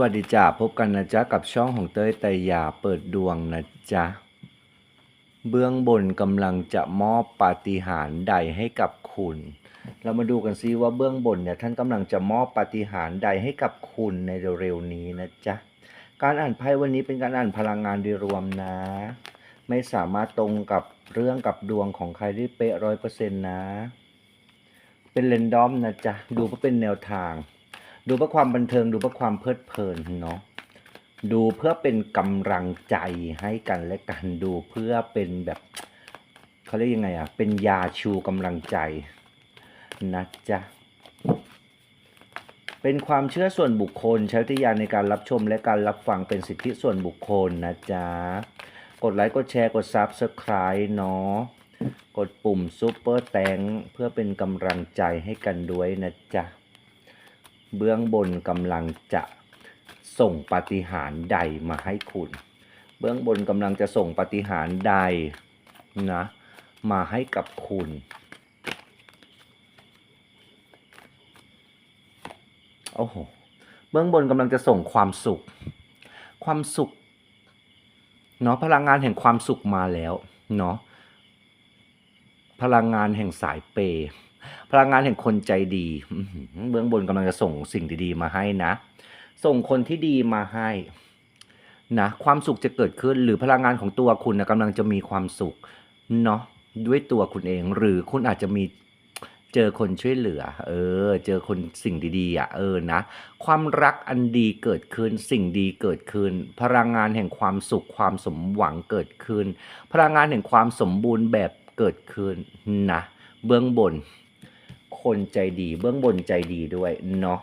วัสดีจ้าพบกันนะจ๊ะกับช่องของเต้ยไตยาเปิดดวงนะจ๊ะ เบื้องบนกำลังจะมอบปาฏิหาริย์ใดให้กับคุณ เรามาดูกันซิว่าเบื้องบนเนี่ยท่านกำลังจะมอบปาฏิหาริย์ใดให้กับคุณในเร็วๆนี้นะจ๊ะ การอ่านไพ่วันนี้เป็นการอ่านพลังงานโดยรวมนะ ไม่สามารถตรงกับเรื่องกับดวงของใครได้เป๊ะร้อยเปอร์เซ็นต์นะ เป็นเรนดอมนะจ๊ะดูเพื่อเป็นแนวทาง ดูเพื่อความบันเทิงดูเพื่อความเพลิดเพลินเนาะดูเพื่อเป็นกำลังใจให้กันและกันดูเพื่อเป็นแบบเขาเรียกยังไงอะเป็นยาชูกำลังใจนะจ๊ะเป็นความเชื่อส่วนบุคคล ใช้วิทยาในการรับชมและการรับฟังเป็นสิทธิส่วนบุคคลนะจ๊ะ กดไลค์กดแชร์กด Subscribe เนาะกดปุ่มซุปเปอร์แตงเพื่อเป็นกำลังใจให้กันด้วยนะจ๊ะ เบื้องบนกำลังจะส่งปาฏิหาริย์ใดมาให้คุณ เบื้องบนกำลังจะส่งปาฏิหาริย์ใดนะมาให้กับคุณ โอ้โห เบื้องบนกำลังจะส่งความสุข ความสุข เนาะพลังงานแห่งความสุขมาแล้ว เนาะพลังงานแห่งสายเปย์ พลังงานแห่งคนใจดีเบื้องบนกำลังจะส่งสิ่งดีๆมาให้นะ ส่งคนที่ดีมาให้นะความสุขจะเกิดขึ้นหรือพลังงานของตัวคุณนะกำลังจะมีความสุขเนาะด้วยตัวคุณเอง หรือคุณอาจจะมีเจอคนช่วยเหลือ เออ เจอคนสิ่งดีๆอะเออนะความรักอันดีเกิดขึ้น สิ่งดีเกิดขึ้น พลังงานแห่งความสุขความสมหวังเกิดขึ้น พลังงานแห่งความสมบูรณ์แบบเกิดขึ้นนะเบื้องบน คนใจดี เบื้องบนใจดีด้วยเนาะ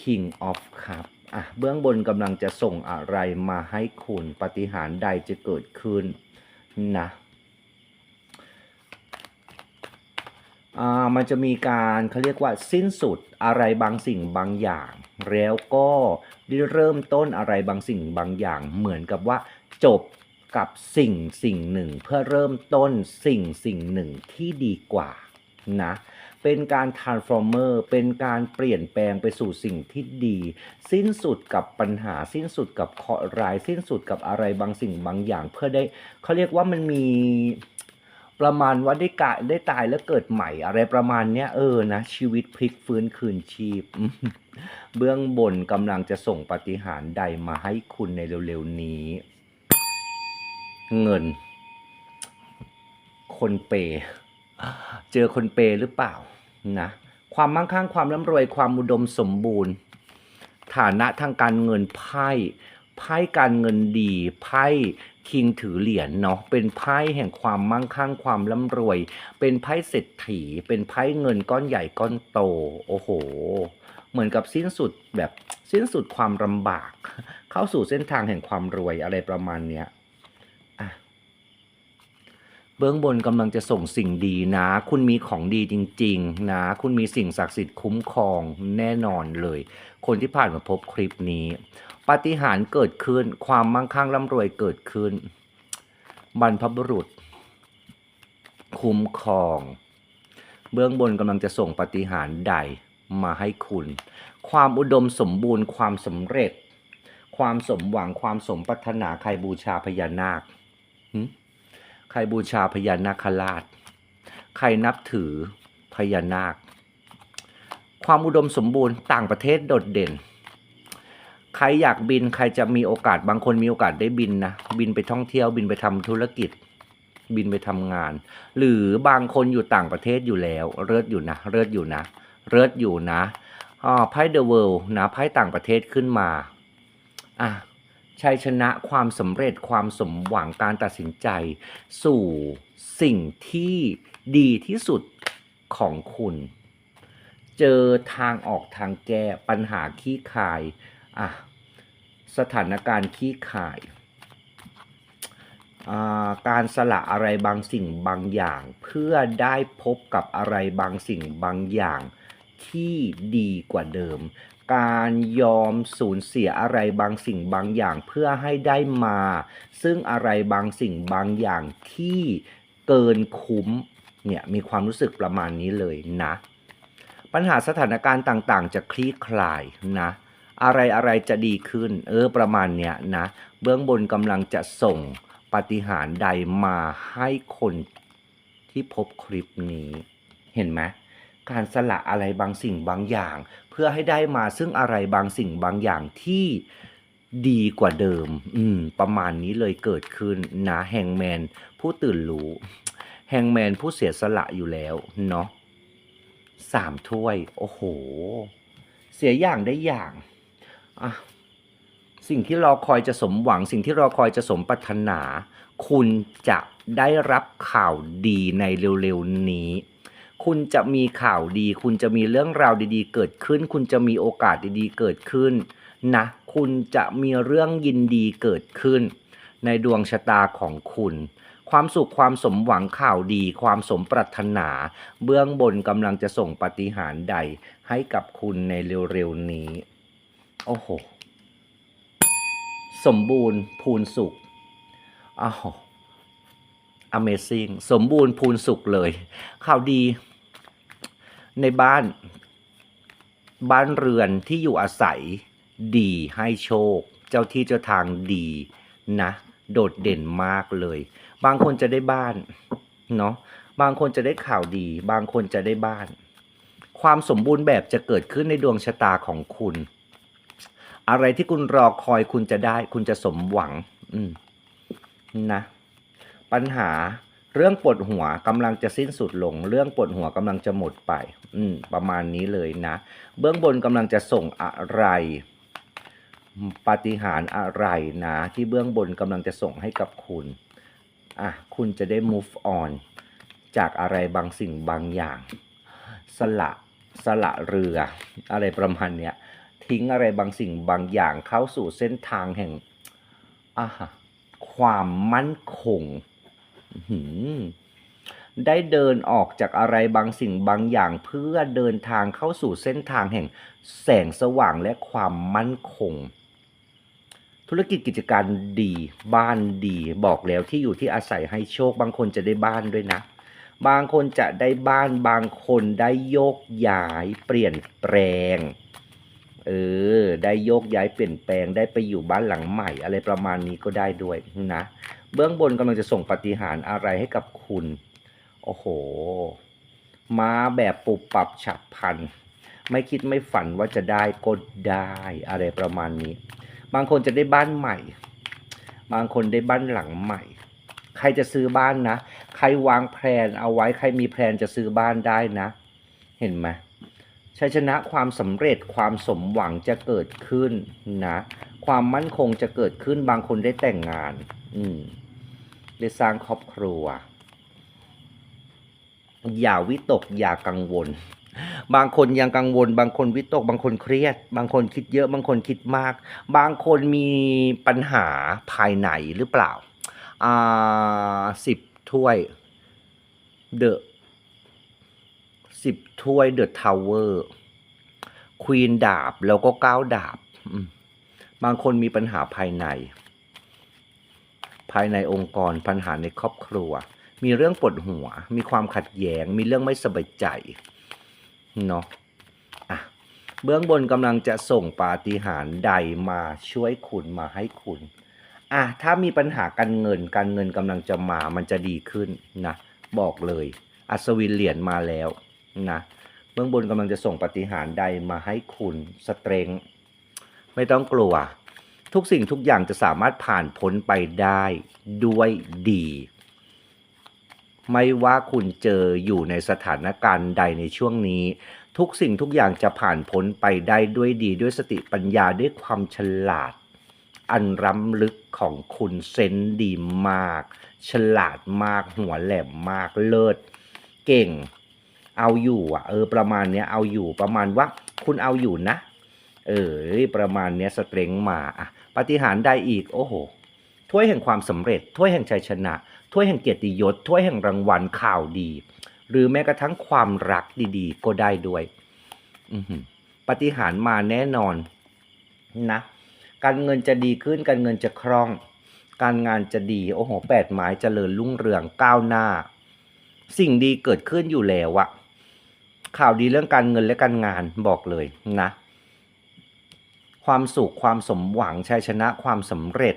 King of Cup อะเบื้องบนกำลังจะส่งอะไรมาให้คุณปฏิหารใดจะเกิดขึ้นนะอ่ามันจะมีการเขาเรียกว่าสิ้นสุดอะไรบางสิ่งบางอย่าง แล้วก็ได้เริ่มต้นอะไรบางสิ่งบางอย่าง เหมือนกับว่าจบกับสิ่งสิ่งหนึ่ง เพื่อเริ่มต้นสิ่งสิ่งหนึ่งที่ดีกว่านะ เป็นการ transformer เป็นการเปลี่ยนแปลงไปสู่สิ่งที่ดี สิ้นสุดกับปัญหาสิ้นสุดกับเคราะห์ร้ายสิ้นสุดกับอะไรบางสิ่งบางอย่าง เพื่อได้เขาเรียกว่ามันมีประมาณว่าได้กะได้ตายแล้วเกิดใหม่ อะไรประมาณเนี้ยเออนะชีวิตพลิกฟื้นคืนชีพ เบื้องบนกำลังจะส่งปฏิหารใดมาให้คุณในเร็วๆนี้ เงิน คนเปย์เจอคนเปย์หรือเปล่า นะความมั่งคั่งความร่ำรวยความอุดมสมบูรณ์ ฐานะทางการเงินไพ่ไพ่การเงินดีไพ่คิงถือเหรียญเนาะเป็นไพ่แห่งความมั่งคั่งความร่ำรวย เป็นไพ่เศรษฐี เป็นไพ่เงินก้อนใหญ่ก้อนโต โอ้โห เหมือนกับสิ้นสุดแบบสิ้นสุดความลำบาก เข้าสู่เส้นทางแห่งความรวยอะไรประมาณเนี้ย เบื้องบนกำลังจะส่งสิ่งดีนะ คุณมีของดีจริง ๆ นะ คุณมีสิ่งศักดิ์สิทธิ์คุ้มครองแน่นอนเลย คนที่ผ่านมาพบคลิปนี้ปาฏิหาริย์เกิดขึ้น ความมั่งคั่งร่ำรวยเกิดขึ้น บรรพบุรุษ คุ้มครอง เบื้องบนกำลังจะส่งปาฏิหาริย์ใดมาให้คุณ ความอุดมสมบูรณ์ ความสำเร็จ ความสมหวังความสมปรารถนาใครบูชาพญานาคหึใครบูชาพญานาคราช ใครนับถือพญานาค ความอุดมสมบูรณ์ต่างประเทศโดดเด่น ใครอยากบินใครจะมีโอกาสบางคนมีโอกาสได้บินนะ บินไปท่องเที่ยวบินไปทำธุรกิจ บินไปทำงาน หรือบางคนอยู่ต่างประเทศอยู่แล้ว เลิศอยู่นะเลิศอยู่นะเลิศอยู่นะอ่าไพ่เดอะเวิลด์นะไพ่ต่างประเทศขึ้นมาอะ ชัยชนะความสำเร็จความสมหวังการตัดสินใจ สู่สิ่งที่ดีที่สุดของคุณ เจอทางออกทางแก้ปัญหาขี้คายอะสถานการณ์ขี้คาย การสละอะไรบางสิ่งบางอย่าง เพื่อได้พบกับอะไรบางสิ่งบางอย่างที่ดีกว่าเดิม การยอมสูญเสียอะไรบางสิ่งบางอย่างเพื่อให้ได้มา ซึ่งอะไรบางสิ่งบางอย่างที่เกินคุ้มเนี่ยมีความรู้สึกประมาณนี้เลยนะ ปัญหาสถานการณ์ต่างๆ จะคลี่คลายนะอะไรอะไรจะดีขึ้น เออประมาณเนี้ยนะ เบื้องบนกำลังจะส่งปฏิหารใดมาให้คนที่พบคลิปนี้ เห็นไหม การสละอะไรบางสิ่งบางอย่าง เพื่อให้ได้มาซึ่งอะไรบางสิ่งบางอย่างที่ดีกว่าเดิม อืม ประมาณนี้เลยเกิดขึ้นนะแฮงแมนผู้ตื่นรู้แฮงแมนผู้เสียสละอยู่แล้วเนาะสามถ้วย โอ้โห เสียอย่างได้อย่างอะสิ่งที่รอคอยจะสมหวัง สิ่งที่รอคอยจะสมปรารถนา คุณจะได้รับข่าวดีในเร็วๆนี้ คุณจะมีข่าวดี คุณจะมีเรื่องราวดีๆ เกิดขึ้น คุณจะมีโอกาสดีๆ เกิดขึ้นนะคุณจะมีเรื่องยินดีเกิดขึ้น ในดวงชะตาของคุณ ความสุขความสมหวังข่าวดี ความสมปรารถนา เบื้องบนกำลังจะส่งปาฏิหารย์ใดให้กับคุณในเร็วๆนี้ โอ้โห สมบูรณ์พูนสุขอ้าว Amazing สมบูรณ์พูนสุขเลย ข่าวดี ในบ้าน บ้านเรือนที่อยู่อาศัย ดีให้โชค เจ้าที่เจ้าทางดีนะ โดดเด่นมากเลย บางคนจะได้บ้านเนาะบางคนจะได้ข่าวดี บางคนจะได้บ้าน ความสมบูรณ์แบบจะเกิดขึ้นในดวงชะตาของคุณ อะไรที่คุณรอคอยคุณจะได้ คุณจะสมหวัง อืมนะ ปัญหา เรื่องปวดหัวกำลังจะสิ้นสุดลง เรื่องปวดหัวกำลังจะหมดไป อืม ประมาณนี้เลยนะ เบื้องบนกำลังจะส่งอะไรปาฏิหาริย์อะไรนะ ที่เบื้องบนกำลังจะส่งให้กับคุณ อะ คุณจะได้ move on จากอะไรบางสิ่งบางอย่าง สละสละเรือ อะไรประมาณเนี้ย ทิ้งอะไรบางสิ่งบางอย่างเข้าสู่เส้นทางแห่งอะความมั่นคง ได้เดินออกจากอะไรบางสิ่งบางอย่างเพื่อเดินทางเข้าสู่เส้นทางแห่งแสงสว่างและความมั่นคง ธุรกิจกิจการดีบ้านดีบอกแล้วที่อยู่ที่อาศัยให้โชค บางคนจะได้บ้านด้วยนะ บางคนจะได้บ้านบางคนได้โยกย้ายเปลี่ยนแปลงเออ ได้โยกย้ายเปลี่ยนแปลงได้ไปอยู่บ้านหลังใหม่ อะไรประมาณนี้ก็ได้ด้วยนะ เบื้องบนกำลังจะส่งปฏิหารอะไรให้กับคุณ โอ้โห มาแบบปุบปรับฉับพลัน ไม่คิดไม่ฝันว่าจะได้ก็ได้อะไรประมาณนี้ บางคนจะได้บ้านใหม่ บางคนได้บ้านหลังใหม่ ใครจะซื้อบ้านนะ ใครวางแผนเอาไว้ ใครมีแผนจะซื้อบ้านได้นะ เห็นไหมชัยชนะความสำเร็จความสมหวังจะเกิดขึ้นนะ ความมั่นคงจะเกิดขึ้นบางคนได้แต่งงาน อืม ได้สร้างครอบครัว อย่าวิตกอย่ากังวล บางคนยังกังวล บางคนวิตก บางคนเครียด บางคนคิดเยอะ บางคนคิดมาก บางคนมีปัญหาภายในหรือเปล่าอ่าสิบถ้วยเดอะสิบถ้วยเดอะทาวเวอร์ควีนดาบแล้วก็เก้าดาบ บางคนมีปัญหาภายใน ภายในองค์กรปัญหาในครอบครัว มีเรื่องปวดหัว มีความขัดแย้ง มีเรื่องไม่สบายใจเนาะอะเบื้องบนกำลังจะส่งปาฏิหาริย์ใดมาช่วยคุณมาให้คุณอะถ้ามีปัญหาการเงิน การเงินกำลังจะมามันจะดีขึ้นนะบอกเลย อัศวินเหรียญมาแล้วนะเบื้องบนกำลังจะส่งปาฏิหาริย์ใดมาให้คุณสเตรงไม่ต้องกลัว ทุกสิ่งทุกอย่างจะสามารถผ่านพ้นไปได้ด้วยดี ไม่ว่าคุณเจออยู่ในสถานการณ์ใดในช่วงนี้ ทุกสิ่งทุกอย่างจะผ่านพ้นไปได้ด้วยดี ด้วยสติปัญญาด้วยความฉลาด อันล้ำลึกของคุณเซนดีมาก ฉลาดมากหัวแหลมมากเลิศ เก่ง เอาอยู่อะ เออประมาณเนี้ยเอาอยู่ประมาณว่าคุณเอาอยู่นะเออประมาณเนี้ยสเตรงมาอะ ปฏิหารย์ได้อีก โอ้โหถ้วยแห่งความสำเร็จถ้วยแห่งชัยชนะถ้วยแห่งเกียรติยศถ้วยแห่งรางวัลข่าวดี หรือแม้กระทั่งความรักดีๆ ก็ได้ด้วยปฏิหารมาแน่นอนนะ การเงินจะดีขึ้น การเงินจะคล่อง การงานจะดี โอ้โหแปดไม้เจริญรุ่งเรืองก้าวหน้า สิ่งดีเกิดขึ้นอยู่แล้วอะข่าวดีเรื่องการเงินและการงานบอกเลยนะ ความสุขความสมหวังชัยชนะความสำเร็จ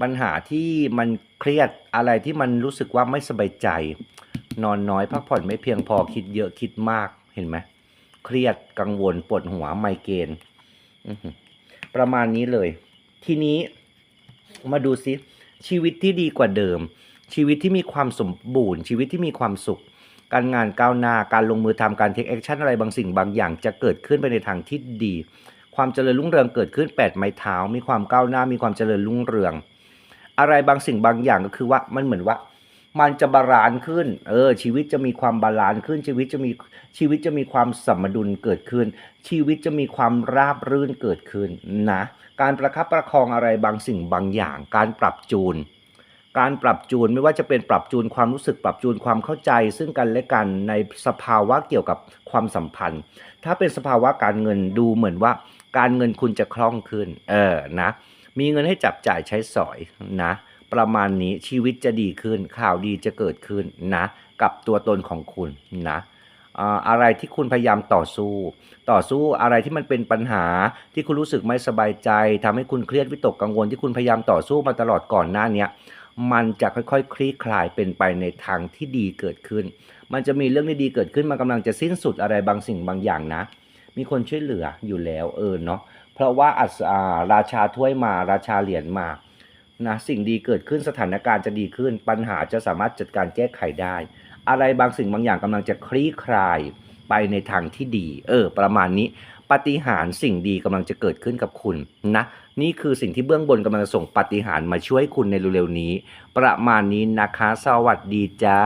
ปัญหาที่มันเครียดอะไรที่มันรู้สึกว่าไม่สบายใจ นอนน้อยพักผ่อนไม่เพียงพอคิดเยอะคิดมากเห็นไหมเครียดกังวลปวดหัวไมเกรนประมาณนี้เลย ทีนี้มาดูซิชีวิตที่ดีกว่าเดิม ชีวิตที่มีความสมบูรณ์ ชีวิตที่มีความสุข การงานก้าวหน้าการลงมือทำการเทคแอคชั่นอะไรบางสิ่งบางอย่างจะเกิดขึ้นไปในทางที่ดี ความเจริญรุ่งเรืองเกิดขึ้นแปดไม้เท้า มีความก้าวหน้า มีความเจริญรุ่งเรือง อะไรบางสิ่งบางอย่างก็คือว่ามันเหมือนว่า มันจะบาลานซ์ขึ้น เออ ชีวิตจะมีความบาลานซ์ขึ้น ชีวิตจะมีชีวิตจะมีความสมดุลเกิดขึ้น ชีวิตจะมีความราบรื่นเกิดขึ้นนะ การประคับประคองอะไรบางสิ่งบางอย่าง การปรับจูน การปรับจูนไม่ว่าจะเป็นปรับจูนความรู้สึกปรับจูนความเข้าใจ ซึ่งกันและกันในสภาวะเกี่ยวกับความสัมพันธ์ ถ้าเป็นสภาวะการเงินดูเหมือนว่า การเงินคุณจะคล่องขึ้น เออนะ มีเงินให้จับจ่ายใช้สอยนะ ประมาณนี้ชีวิตจะดีขึ้น ข่าวดีจะเกิดขึ้นนะ กับตัวตนของคุณนะอ่าอะไรที่คุณพยายามต่อสู้ ต่อสู้อะไรที่มันเป็นปัญหาที่คุณรู้สึกไม่สบายใจทำให้คุณเครียดวิตกกังวลที่คุณพยายามต่อสู้มาตลอดก่อนหน้าเนี้ยมันจะค่อยๆคลี่คลายเป็นไปในทางที่ดีเกิดขึ้น มันจะมีเรื่องดีๆเกิดขึ้นมันกำลังจะสิ้นสุดอะไรบางสิ่งบางอย่างนะ มีคนช่วยเหลืออยู่แล้วเออเนาะเพราะว่าอัศาราชาถ้วยมาราชาเหรียญมานะสิ่งดีเกิดขึ้นสถานการณ์จะดีขึ้น ปัญหาจะสามารถจัดการแก้ไขได้ อะไรบางสิ่งบางอย่างกำลังจะคลี่คลายไปในทางที่ดี เออ ประมาณนี้ปาฏิหารสิ่งดีกำลังจะเกิดขึ้นกับคุณนะนี่คือสิ่งที่เบื้องบนกำลังจะส่งปาฏิหารมาช่วยคุณในเร็วๆนี้ ประมาณนี้นะคะ สวัสดีจ้า